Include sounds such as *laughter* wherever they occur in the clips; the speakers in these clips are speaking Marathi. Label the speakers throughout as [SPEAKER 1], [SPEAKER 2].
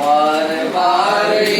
[SPEAKER 1] one by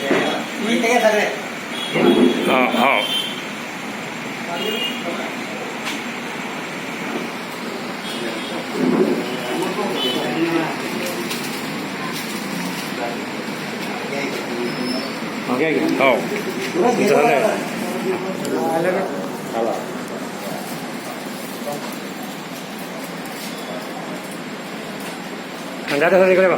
[SPEAKER 1] नीट आहे सगळे हां हां
[SPEAKER 2] Okay, oh. झालं आला दादा इकडे
[SPEAKER 3] बा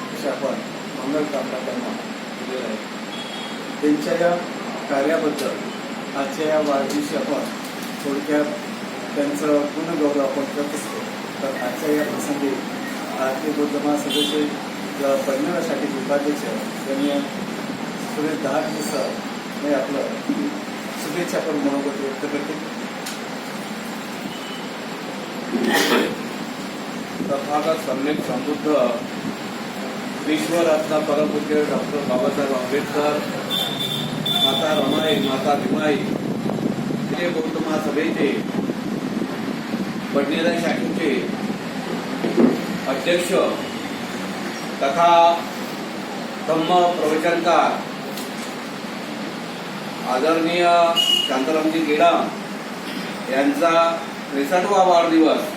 [SPEAKER 3] असे आपण मंगल कामना त्यांना दिलेलं आहे. त्यांच्या या कार्याबद्दल आजच्या या वाढदिवशी आपण थोडक्यात त्यांचं गुणगौरव आपण करत असतो. तर आजच्या या प्रसंगी भारतीय बौद्ध महासभेचे परिणामासाठी उपाध्यक्ष त्यांनी सुरेश दहा दिवस मी आपलं शुभेच्छा पण मनोगत व्यक्त करते.
[SPEAKER 4] तथागत *coughs* सम्यक समृद्ध विश्वरत्न परमपूज्य डॉक्टर बाबासाहेब आंबेडकर माता रमाई माता भीमाई हे गौतमा सभेचे बडनेरा शाखेचे अध्यक्ष तथा धम्म प्रवचनकार आदरणीय शांतारामजी गेडाम यांचा त्रेसष्टवा वाढदिवस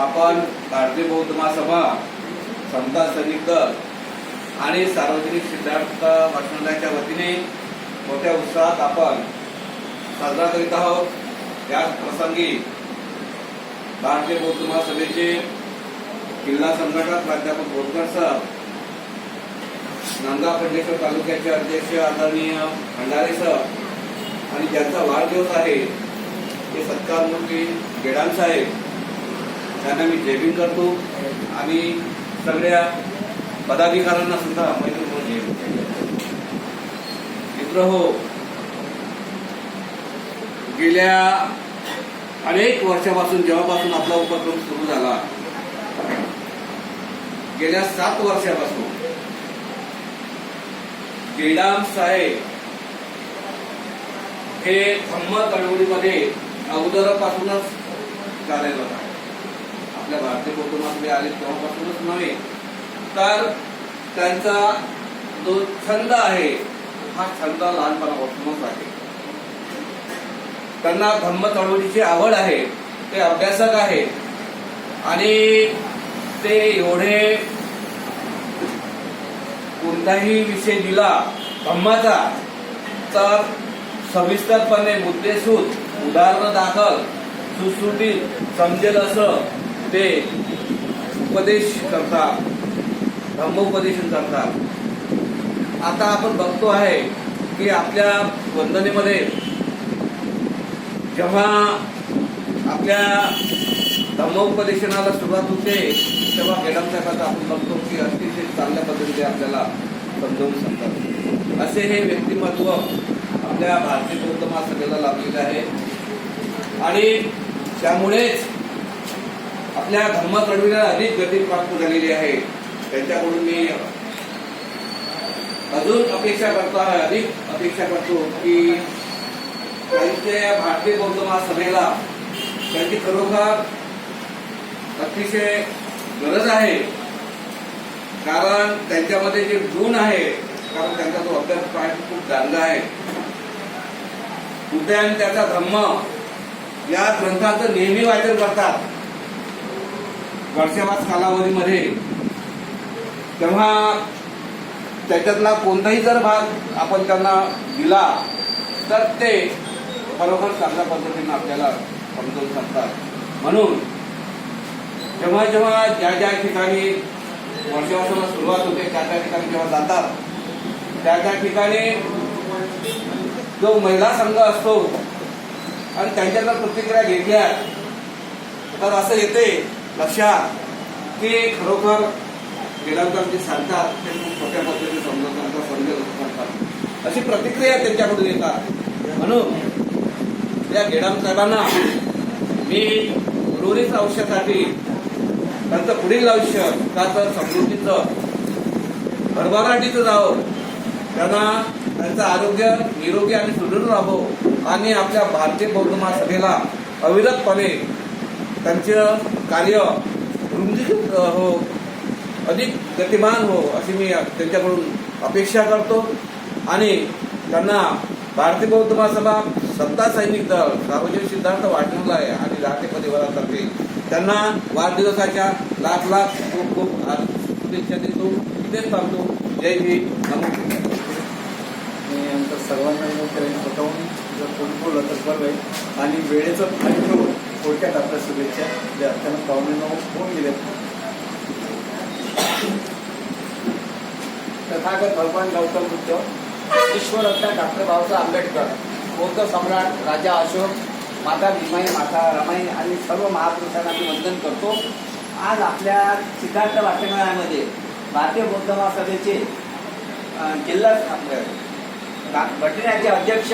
[SPEAKER 4] आपण भारतीय बौद्ध महासभा समता सैनिक दल आणि सार्वजनिक सिद्धार्थ वाचनालयाच्या वतीने मोठ्या उत्साहात आपण साजरा करीत आहोत. त्याच प्रसंगी भारतीय बौद्ध महासभेचे जिल्हा संघटक प्राध्यापक बोरकर सर नांदा खंडेश्वर तालुक्याचे अध्यक्ष आदरणीय भंडारे सर आणि ज्यांचा वाढदिवस आहे ते सत्कारमूर्ती गेडान साहेब त्यांना मी जेबिंग करतो आणि सगळ्या पदाधिकाऱ्यांना सुद्धा मैत्रीपूर्ण जयभीम मित्र हो गेल्या अनेक वर्षापासून जेव्हापासून आपला उपक्रम सुरू झाला गेल्या सात वर्षापासून गेडाम साहेब हे धम्म चळवळीमध्ये अगोदरपासूनच चालेल होता. आपल्या भारतीय बौद्ध आले तेव्हापासूनच नव्हे तर त्यांचा जो छंद आहे हा छंद लहानपणापासूनच आहे. त्यांना धम्म चळवळीची आवड आहे ते अभ्यासक आहे आणि ते एवढे कोणताही विषय दिला धम्माचा तर सविस्तरपणे मुद्देसूद उदाहरण दाखल सुटसुटीत समजेल असं ते उपदेश करतात धम्मोपदेशन करतात आता आपण बघतो आहे की आपल्या वंदनेमध्ये जेव्हा आपल्या धम्मोपदेशनाला सुरुवात होते तेव्हा मॅडमच्या कथा आपण बघतो की अतिशय चांगल्या पद्धतीने आपल्याला समजावून सांगतात. असे हे व्यक्तिमत्व आपल्या भारतीय बौद्ध महासभेला लाभलेले आहे. आणि त्यामुळेच आपल्या धर्म चळवळीला अधिक गती प्राप्त झालेली आहे. त्यांच्याकडून मी अजून अपेक्षा करतो आहे अधिक अपेक्षा करतो की त्यांच्या भारतीय बौद्ध महासभेला त्यांची खरोखर अतिशय गरज आहे. कारण त्यांच्यामध्ये जे गुण आहे कारण त्यांचा जो अभ्यास पाठ खूप चांगला आहे. उद्या आणि त्याचा धम्म या ग्रंथाचं नेहमी वाचन करतात. वर्षावास कालावधीमध्ये तेव्हा त्याच्यातला कोणताही जर भाग आपण त्यांना दिला तर ते खरोखर चांगल्या पद्धतीनं आपल्याला समजून सांगतात म्हणून जेव्हा जेव्हा ज्या ज्या ठिकाणी वर्षावासाला सुरुवात होते त्या त्या ठिकाणी जेव्हा जातात त्या त्या ठिकाणी जो महिला संघ असतो आणि त्यांच्या जर प्रतिक्रिया घेतल्या तर असं येते लक्षात ते खरोखर वेदांतर जे सांगतात ते खूप मोठ्या पद्धतीने समजत सांगतात सांगतात. अशी प्रतिक्रिया त्यांच्याकडून येतात. म्हणून त्या गेडाम साहेबांना मी उर्वरित आयुष्यासाठी त्यांचं पुढील आयुष्य का तर समृद्धीचं भरभराटीचं जावं. त्यांना त्यांचं आरोग्य निरोगी आणि सुदृढ राहावं. आणि आपल्या भारतीय बौद्ध महासभेला अविरतपणे त्यांचं कार्य रुंदी हो अधिक गतिमान हो अशी मी त्यांच्याकडून अपेक्षा करतो. आणि त्यांना भारतीय बौद्ध महासभा सत्ता सैनिक दल सार्वजनिक सिद्धार्थ वाटणाला आणि राहते परिवारातर्फे त्यांना वाढदिवसाच्या लाख लाख खूप खूप शुभेच्छा देतो. इथेच सांगतो जय भीम नमो मी
[SPEAKER 3] आणि नंतर सर्वांना विनंती स्वतःहून जर कोण बोललं तर बरं आहे आणि वेळेचं भाग थोडक्यात आपल्या शुभेच्छा. ज्या त्यांना पाहुण्यांना होऊन गेल्यात
[SPEAKER 5] तथागत भगवान गौतम बुद्ध ईश्वररत्न डॉक्टर बाबासाहेब आंबेडकर बौद्ध सम्राट राजा अशोक माता भीमाई माता रमाई आणि सर्व महापुरुषांना मी वंदन करतो. आज आपल्या सिद्धार्थ वाचनालयामध्ये भारतीय बौद्ध महासभेचे जिल्हा आपले भटण्याचे अध्यक्ष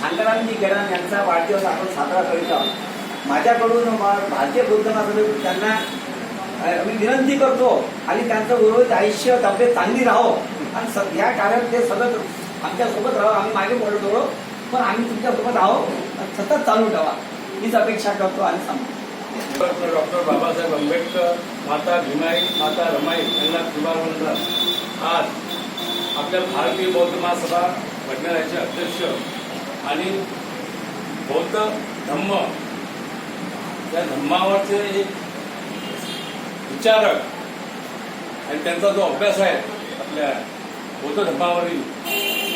[SPEAKER 5] शांतारामजी गेडाम यांचा वाढदिवस आपण साजरा करीत आहोत. माझ्याकडून भारतीय बौद्ध त्यांना मी विनंती करतो आणि त्यांचं उर्वरित आयुष्य तब्येत चांगली राहो. आणि स- या कारण ते सतत आमच्यासोबत राहो. आम्ही मागे पडतो पण आम्ही तुमच्यासोबत आहो आणि सतत चालू ठेवा. हीच अपेक्षा करतो आणि सांगतो.
[SPEAKER 6] डॉक्टर बाबासाहेब आंबेडकर माता भीमाई माता रमाई यांना शुभारंभ आज आपल्या भारतीय बौद्ध महासभा भटनाराचे अध्यक्ष आणि बौद्ध धम्म त्या धम्मावरचे एक विचारक आणि त्यांचा जो अभ्यास आहे आपल्या बौद्ध धर्मावरील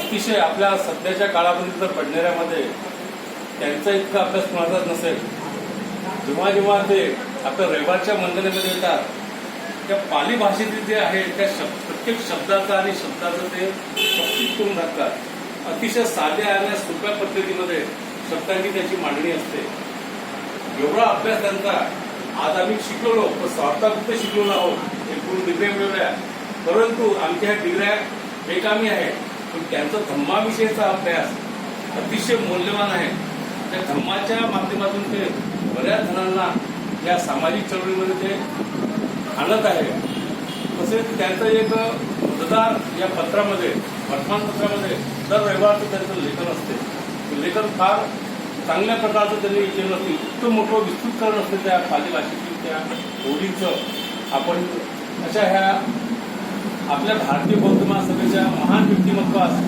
[SPEAKER 6] अतिशय आपल्या सध्याच्या काळामध्ये जर पडणाऱ्यामध्ये त्यांचा इतका अभ्यास कुणाचाच नसेल. जेव्हा जेव्हा ते आपल्या रविवारच्या वंदनेमध्ये येतात त्या पाली भाषेतील जे आहे त्या शब्द प्रत्येक शब्दाचा आणि शब्दाचं ते शक्तीत करून टाकतात. अतिशय साध्या आणि सोप्या पद्धतीमध्ये शब्दांची त्याची मांडणी असते. एवढा अभ्यास त्यांचा. आज आम्ही शिकलो पण स्वार्थापुरते शिकलो आहोत. एकूण डिग्र्या मिळवल्या परंतु आमच्या ह्या डिग्र्या बेकामी आहेत पण त्यांचा धम्माविषयीचा अभ्यास अतिशय मौल्यवान आहे. त्या धम्माच्या माध्यमातून ते बऱ्याच जणांना या सामाजिक चळवळीमध्ये ते आणत आहे. तसेच त्यांचं एक मतदार या पत्रामध्ये वर्तमानपत्रामध्ये दर रविवारचं त्यांचं लेखन असते. ते लेखन फार चांगल्या प्रकारचं त्यांनी केलं नसतील इतकं मोठं विस्तृतकरण असतं त्या पाली भाषेतील त्या ओळीचं आपण अशा ह्या आपल्या भारतीय बौद्ध महासभेच्या महान व्यक्तिमत्वास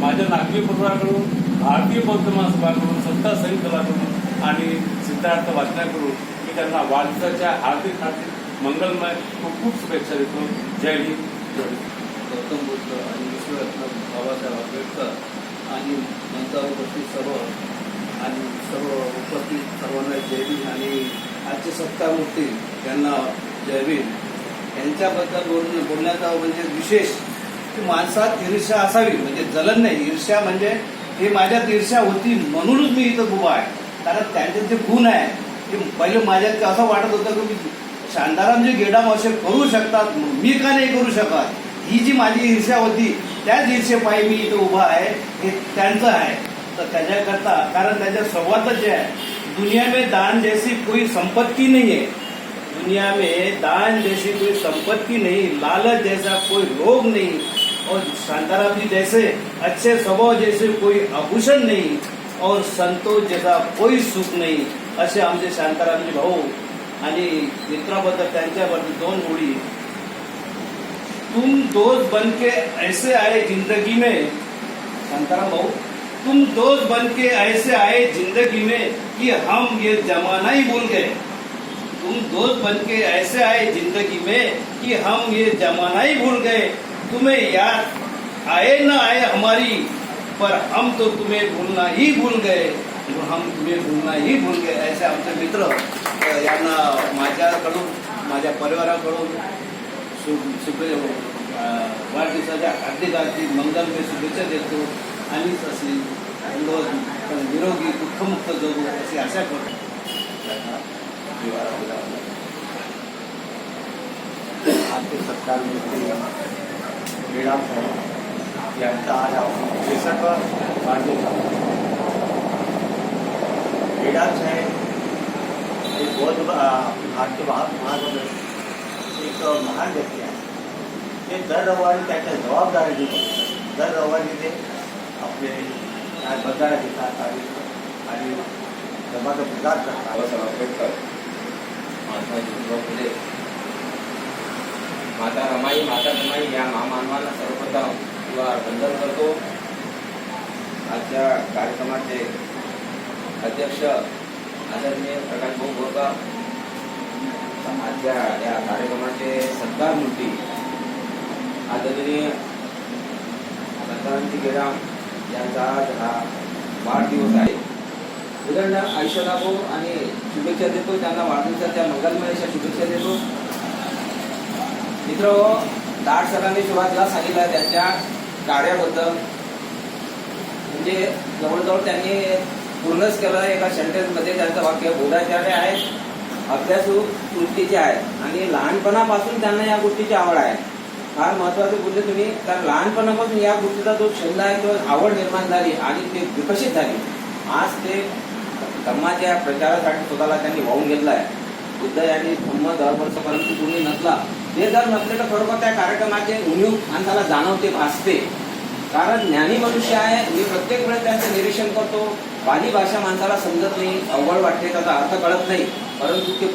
[SPEAKER 6] माझ्या नागरी परिवाराकडून भारतीय बौद्ध महासभाकडून सत्ता सैनिक दलाकडून आणि सिद्धार्थ वाचण्याकडून मी त्यांना वाढदिवसाच्या हार्दिक हार्दिक मंगलमय खूप खूप शुभेच्छा देतो जय हिंद जय हिंद.
[SPEAKER 3] गौतम बुद्ध आणि विश्वरत्न बाबासाहेब आंबेडकर आणि मंचावर उपस्थित सर्व आणि सर्व उपस्थित सर्वांना जयवीन आणि आजचे सत्तामूर्ती त्यांना जयवीन यांच्याबद्दल बोल बोलण्याचा म्हणजे विशेष की माणसात ईर्ष्या असावी. म्हणजे जलन नाही. ईर्ष्या म्हणजे हे माझ्यात ईर्ष्या होती म्हणूनच मी इथं उभा आहे. कारण त्यांचे जे गुण आहे ते पहिले माझ्यात असं वाटत होतं की मी शांताराम जे गेडाम असे करू शकतात मी का नाही करू शकत? ही जी माझी ईर्ष्या होती त्याच ईर्ष्येपायी मी इथं उभा आहे हे त्यांचं आहे. तर त्याच्याकरता कारण त्याच्या संवादच जे आहे दुनिया में दान जैसी कोई संपत्ति नहीं है. दुनिया में दान जैसी कोई संपत्ति नहीं लालच जैसा कोई रोग नहीं और शांताराम जी जैसे अच्छे स्वभाव जैसे कोई आभूषण नहीं और संतोष जैसा कोई सुख नहीं. असे आमचे शांतारामजी भाऊ आणि मित्राबद्दल त्यांच्याबद्दल दोन ओळी तुम दोस्त बन के ऐसे आए जिंदगी में. शांताराम भाऊ. तुम दोस्त बन के ऐसे आए ज़िंदगी में कि हम ये जमाना ही भूल गए। तुम दोस्त बन के ऐसे आए ज़िंदगी में कि हम ये जमाना ही भूल गए। तुम्हें याद आए ना आए हमारी पर हम तो तुम्हें भूलना ही भूल गए। तो हम तुम्हें भूलना ही भूल गए। ऐसे आमचे मित्र अ, यांना माझ्याकडून माझ्या परिवाराकडून शुभ अ, वाढदिवसाच्या हार्दिक हार्दिक मंगलमय शुभेच्छा देतो। आणि अशी निरो- निरोगी दुःखमुक्त जगू अशी आशा करतो
[SPEAKER 7] आजचे सत्कार मंत्री श्रीराम साहेब यांचा आज आपण त्रेसष्टवा वाढदिवस आहे. श्रीराम साहेब हे बौद्ध भारतीय महासभा एक महान व्यक्ती आहे ते दर रविवारी त्याच्या जबाबदारी घेतात दर रविवारी ते आपले काय बंधारा घेतात आणि आणि धर्माचा प्रचार करतात
[SPEAKER 1] बाबासाहेब आंबेडकर महात्मा ज्योतिबा फुले माता रमाई माता रमाई या महामानवांना सर्वप्रथम किंवा वंदन करतो. आजच्या कार्यक्रमाचे अध्यक्ष आदरणीय प्रकाश भाऊ बोरकर आजच्या या कार्यक्रमाचे सत्कार मूर्ती आदरणीय संतांची गेराम यांचा आज हा वाढदिवस आहे. उदाहरण आयुष्य लाभो आणि शुभेच्छा देतो. त्यांना वाढदिवसाच्या मंगलमयाच्या शुभेच्छा देतो. मित्र दाट सरांनी सुरुवातीला सांगितलं त्यांच्या कार्याबद्दल. म्हणजे जवळजवळ त्यांनी पूर्णच केलं एका सेंटेन्समध्ये त्यांचं वाक्य बोधाचार्य आहेत अभ्यासू वृत्तीचे आहेत. आणि लहानपणापासून त्यांना या गोष्टीची आवड आहे. फार महत्वाचं बोलले तुम्ही. कारण लहानपणापासून या गोष्टीचा जो छंद आहे तो आवड निर्माण झाली आणि ते विकसित झाली. आज ते धर्माच्या प्रचारासाठी स्वतःला त्यांनी वाहून घेतला आहे. बुद्ध यांनी धम्म दर वर्षापर्यंत तुम्ही नसला ते जर नसले तर खरोखर त्या कार्यक्रमाचे उणीव माणसाला जाणवते भासते. कारण ज्ञानी मनुष्य आहे मी प्रत्येक वेळेस त्यांचं निरीक्षण करतो. पाली भाषा माणसाला समजत नाही अवघड वाटते त्याचा अर्थ कळत नाही. परंतु ते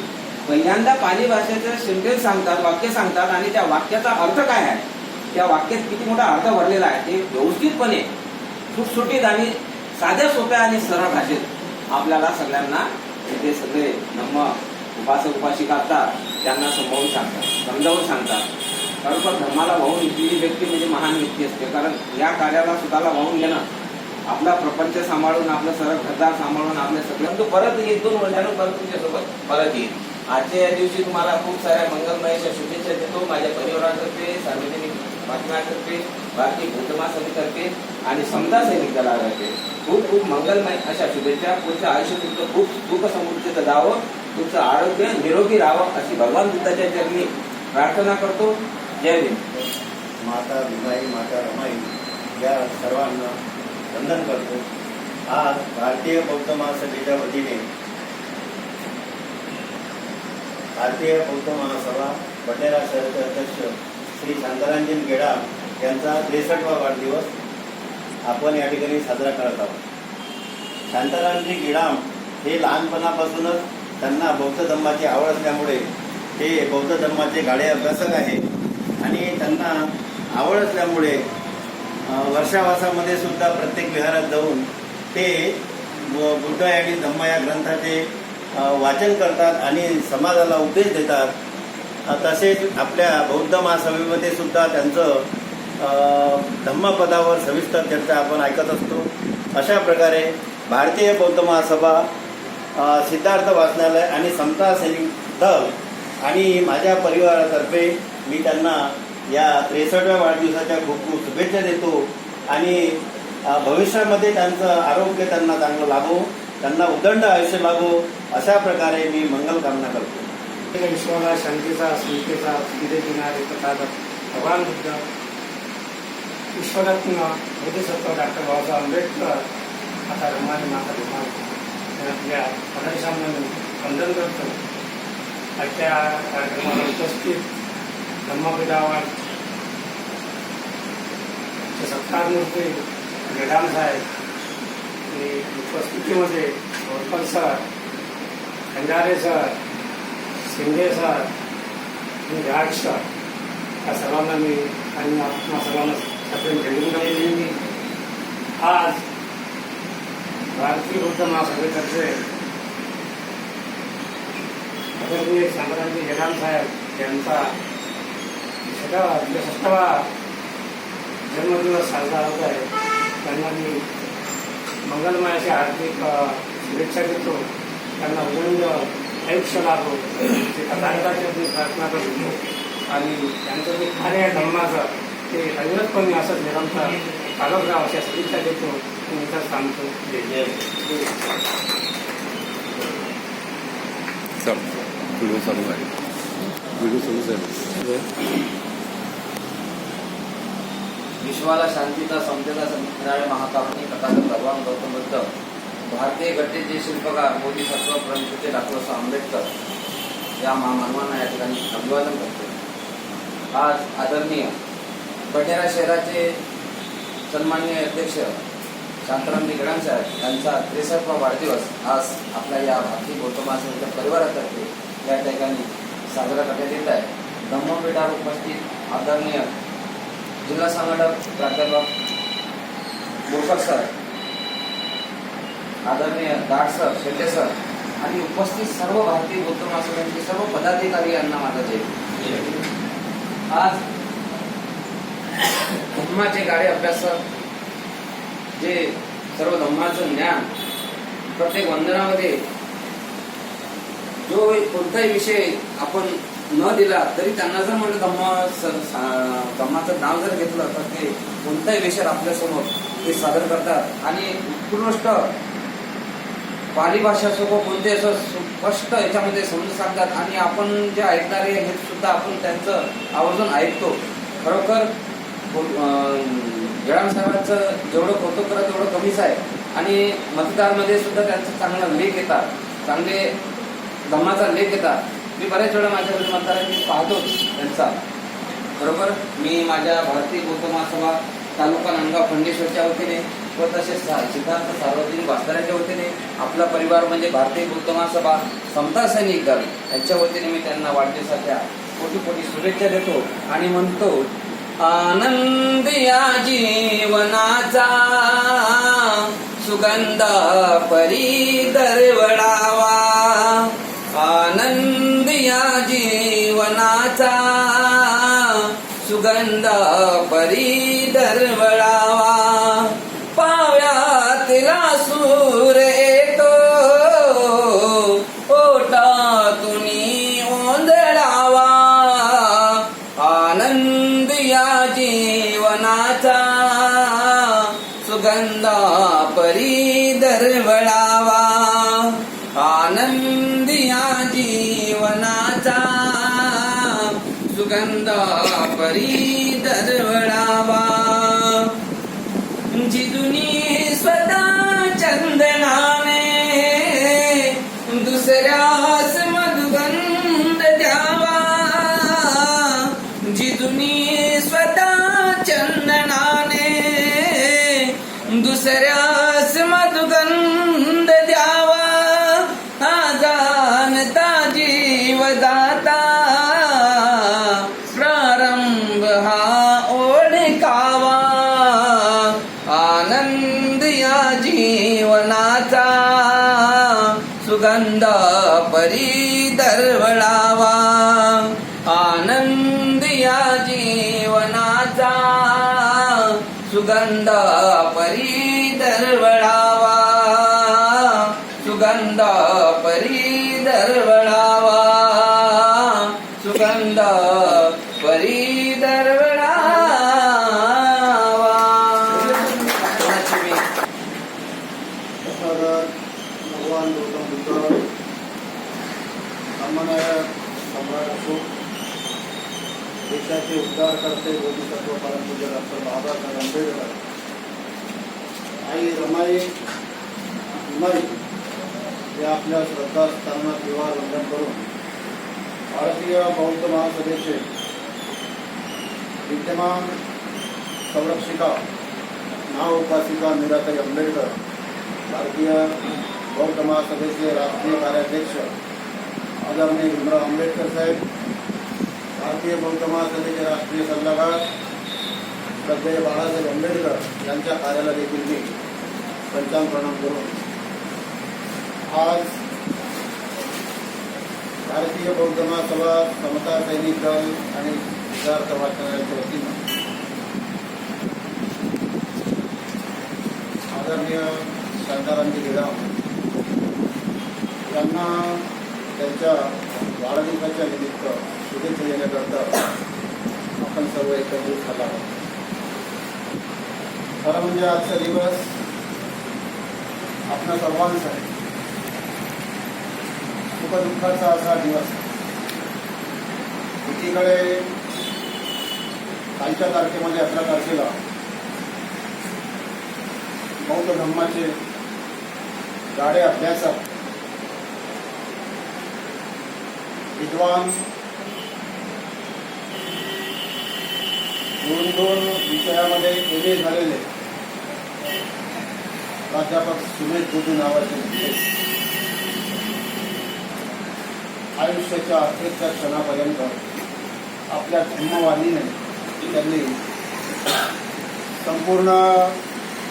[SPEAKER 1] पहिल्यांदा पाली भाषेचं सेंटेन्स सांगतात वाक्य सांगतात आणि त्या वाक्याचा अर्थ काय आहे? त्या वाक्यात किती मोठा अर्थ भरलेला आहे ते व्यवस्थितपणे सुटसुटीत आणि साध्या सोप्या आणि सरळ भाषेत आपल्याला सगळ्यांना ते सगळे नम्म उपासक उपासिका असतात त्यांना समजावून सांगतात समजावून सांगतात. खरोखर धर्माला वाहून घेतलेली व्यक्ती म्हणजे महान व्यक्ती असते. कारण या कार्याला स्वतःला वाहून घेणं आपला प्रपंच सांभाळून आपलं सरळ घरदार सांभाळून आपले सगळं तो परत एक दोन वर्षानं परत तुमच्यासोबत परत येईल. आजच्या या दिवशी तुम्हाला खूप साऱ्या मंगलमय अशा शुभेच्छा देतो. माझ्या परिवारातर्फे सार्वजनिक बातम्यातर्फे भारतीय बौद्ध महासभेतर्फे आणि समता सैनिक दलातर्फे खूप खूप मंगलमय अशा शुभेच्छा. पुढचं आयुष्य तुमचं खूप सुख समृद्धीचं जावं. तुमचं आरोग्य निरोगी राहावं अशी भगवान बुद्धाच्या चरणी प्रार्थना करतो. जय भीम.
[SPEAKER 7] माता भीमाई माता रमाई या सर्वांना वंदन करतो. आज भारतीय बौद्ध महासभेच्या वतीने भारतीय बौद्ध महासभा बटेरा शहराचे अध्यक्ष श्री शांतारामजी गेडा यांचा त्रेसष्टवा वाढदिवस आपण या ठिकाणी साजरा करत आहोत. शांतारामजी गिडाम हे लहानपणापासूनच त्यांना बौद्ध धर्माची आवड असल्यामुळे ते बौद्ध धर्माचे गाडे अभ्यासक आहे आणि त्यांना आवड असल्यामुळे वर्षावासामध्ये सुद्धा प्रत्येक विहारात जाऊन ते बुद्ध आणि धम्म या ग्रंथाचे वाचन करतात आणि समाजाला उपदेश देतात. तसेच आपल्या बौद्ध महासभेमध्ये सुद्धा त्यांचं धम्मपदावर सविस्तर चर्चा आपण ऐकत असतो. अशा प्रकारे भारतीय बौद्ध महासभा सिद्धार्थ वाचनालय आणि समता सैनिक दल आणि माझ्या परिवारातर्फे मी त्यांना या त्रेसष्टव्या वाढदिवसाच्या खूप खूप शुभेच्छा देतो आणि भविष्यामध्ये त्यांचं आरोग्य त्यांना चांगलं लाभो त्यांना उदंड आयुष्य लाभो अशा प्रकारे मी मंगल कामना करतो.
[SPEAKER 2] विश्वाला शांतीचा स्मितेचा किदे किनारे भगवान बुद्ध विश्वरत्न बोधिसत्व डॉक्टर बाबासाहेब आंबेडकर आता रमाने माता भगवान. आपल्या आदर्शांना वंदन करतो. आजच्या कार्यक्रमाला उपस्थित धम्मपीठावर सत्कारमूर्ती मेडाम साहेब आणि उपस्थितीमध्ये Gorpal sir Khandare sir Shinde sir आणि राज सर. या सर्वांना मी आणि आपणा सर्वांना सगळे भेटून मी. आज भारतीय बौद्ध महासभेतर्फे आदरणीय संक्रांती जगाम साहेब यांचा छठावा त्रेसष्टावा जन्मदिवस साजरा होत आहे. त्यांना मी मंगलमयाची हार्दिक शुभेच्छा देतो. त्यांना उदंड आयुष्य लाभो मी प्रार्थना करतो आणि त्यांचं जे कार्य आहे धर्माचं ते अविरतपणे असंच निरंतर चालत राहावं अशा शुभेच्छा देतो आणि इथं सांगतो.
[SPEAKER 6] व्हिडिओ चालू आहे. व्हिडिओ चालू आहे
[SPEAKER 1] विश्वाला शांतीचा समतेचा संदेणारे महाकावनी तथागत भगवान गौतम बुद्ध भारतीय घटनेचे शिल्पकार बोधिसत्व प्रणितीचे डॉक्टर आंबेडकर या महामानवांना या ठिकाणी अभिवादन करतो आज आदरणीय बटेरा शहराचे सन्माननीय अध्यक्ष शांताराम निगडाम साहेब यांचा त्रेसष्टवा वाढदिवस आज आपल्या या भारतीय गौतम महासभेच्या परिवारातर्फे या ठिकाणी साजरा करण्यात येत आहे. ब्रह्मपीठावर उपस्थित आदरणीय जिल्हा संघटक प्राध्यापक बोरकर सर आदरणीय दाट सर शेट्टे सर आणि उपस्थित सर्व भारतीय बौद्ध महासभेचे सर्व पदाधिकारी यांना माझा जय. आज धम्माचे गाडे अभ्यासक जे सर्व धम्माचं ज्ञान प्रत्येक वंदनामध्ये जो कोणताही विषय आपण न दिला तरी त्यांना जर म्हणलं धम्मा धम्माचं नाव जर घेतलं तर ते कोणताही विषय आपल्यासमोर ते सादर करतात. आणि उत्कृष्ट पाली भाषा सोबत कोणते असं स्पष्ट याच्यामध्ये समजून सांगतात. आणि आपण जे ऐकणारे हे सुद्धा आपण त्यांचं आवर्जून ऐकतो. खरोखर जळाम साहेबांचं जेवढं कौतुक करा तेवढं कमीच आहे आणि मतदारमध्ये सुद्धा त्यांचं चांगलं लेख येतात. चांगले धम्माचा लेख येतात. मी बऱ्याच वेळा माझ्या मतदारांनी पाहतोच त्यांचा. बरोबर मी माझ्या भारतीय बौद्ध सभा तालुका नांदगाव खंडेश्वरच्या वतीने व तसेच सिद्धांत सिद्धार्थ सार्वजनिक वास्ताऱ्याच्या वतीने आपला परिवार म्हणजे भारतीय बौद्ध सभा समता सैनिक दल यांच्या वतीने मी त्यांना वाढदिवसाच्या कोटी कोटी शुभेच्छा देतो आणि म्हणतो आनंद या जीवनाचा सुगंध परी दरवडावा आनंद या जीवनाचा सुगंध परी दरवडावा जिजुनी स्वतः चंदनाने दुसऱ्या सुगंध परी दरवळावा सुगंध परी दरवळावा सुगंध परी दरवळावा कोणाची
[SPEAKER 8] भगवान गौतम बुद्ध सम्राट देशाचे परमपूज्य डॉक्टर बाबासाहेब आंबेडकर आई रमाई उमाई हे आपल्या श्रद्धास्थानांना विवाह वंदन करून भारतीय बौद्ध महासभेचे विद्यमान संरक्षिका, नाव उपासिका मीराताई आंबेडकर भारतीय बौद्ध महासभेचे राष्ट्रीय कार्याध्यक्ष आदरणीय भीमराव आंबेडकर साहेब, भारतीय बौद्ध महासभेचे राष्ट्रीय सल्लागार श्रद्धेय बाळासाहेब आंबेडकर यांच्या कार्याला देखील मी पंचांग प्रणाम करून आज भारतीय बौद्ध महासभा समता सैनिक दल आणि विचार वाचनाच्या वतीनं आदरणीय शांतारामजी गेडाम यांना त्यांच्या वाढदिवसाच्या निमित्त शुभेच्छा देण्याकरता आपण सर्व एकत्रित झाला आहोत. खरं म्हणजे आजचा दिवस आपल्या सर्वांसाठी सुखदुःखाचा असा दिवस. एकीकडे कालच्या तारखेमध्ये अकरा तारखेला बौद्ध धर्माचे गाडे अभ्यासक विद्वान दोन दोन विषयामध्ये एम ए झालेले. प्राध्यापक सुमेश बुद्धू नावाचे आयुष्याच्या अखेरच्या क्षणापर्यंत आपल्या धर्मवादीने त्यांनी संपूर्ण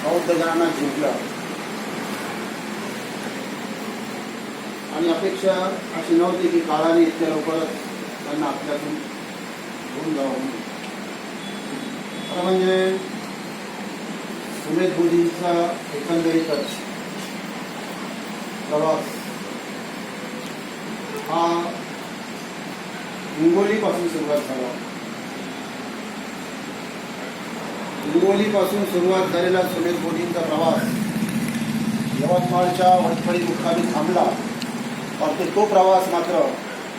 [SPEAKER 8] बौद्ध जणांना जिंकलं. आणि अपेक्षा अशी नव्हती की काळाने इतक्या लवकरच त्यांना आपल्यातून होऊन जावं म्हणजे सुमेध बुद्धींचा एकंदरीतच प्रवास हा हिंगोलीपासून सुरुवात झाला. हिंगोलीपासून सुरुवात झालेला सुमेध बोधींचा प्रवास यवतमाळच्या वटफळी मुखामी थांबला. परंतु तो प्रवास मात्र